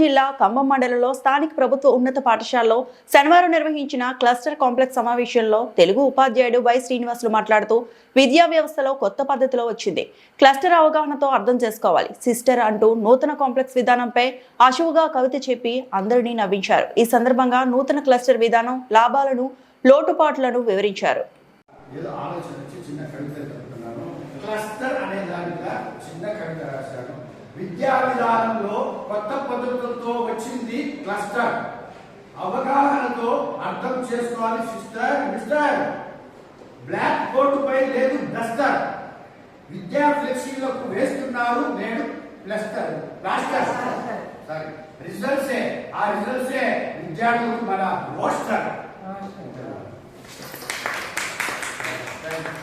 జిల్లా కంభం మండలంలో స్థానిక ప్రభుత్వ ఉన్నత పాఠశాలలో శనివారం నిర్వహించిన క్లస్టర్ కాంప్లెక్స్ సమావేశంలో తెలుగు ఉపాధ్యాయుడు వై శ్రీనివాసులు మాట్లాడుతూ విద్యా వ్యవస్థలో కొత్త పద్ధతిలో వచ్చింది. క్లస్టర్ అవగాహనతో అర్థం చేసుకోవాలి. సిస్టర్ అంటూ నూతన కాంప్లెక్స్ విధానంపై అశువుగా కవిత చెప్పి అందరినీ నవ్వించారు. ఈ సందర్భంగా నూతన క్లస్టర్ విధానం లాభాలను లోటుపాట్లను వివరించారు. ఏదో ఆలోచన చిన్న చిన్న కవిత రాశాను విద్యా విధానంలో కొత్త పద్ధతులతో వచ్చింది క్లస్టర్. అవగాహనతో అర్థం చేసుకోవాలి సిస్టర్ మిస్టర్. బ్లాక్ బోర్డు పై లేదు డస్టర్. విద్యా ఫ్లెక్సీలకు వేస్తున్నారు నేడు ప్లస్టర్. Plaster sorry. రిజల్ట్సే. ఆ రిజల్ట్సే విద్యార్థులకు మన రోస్టర్.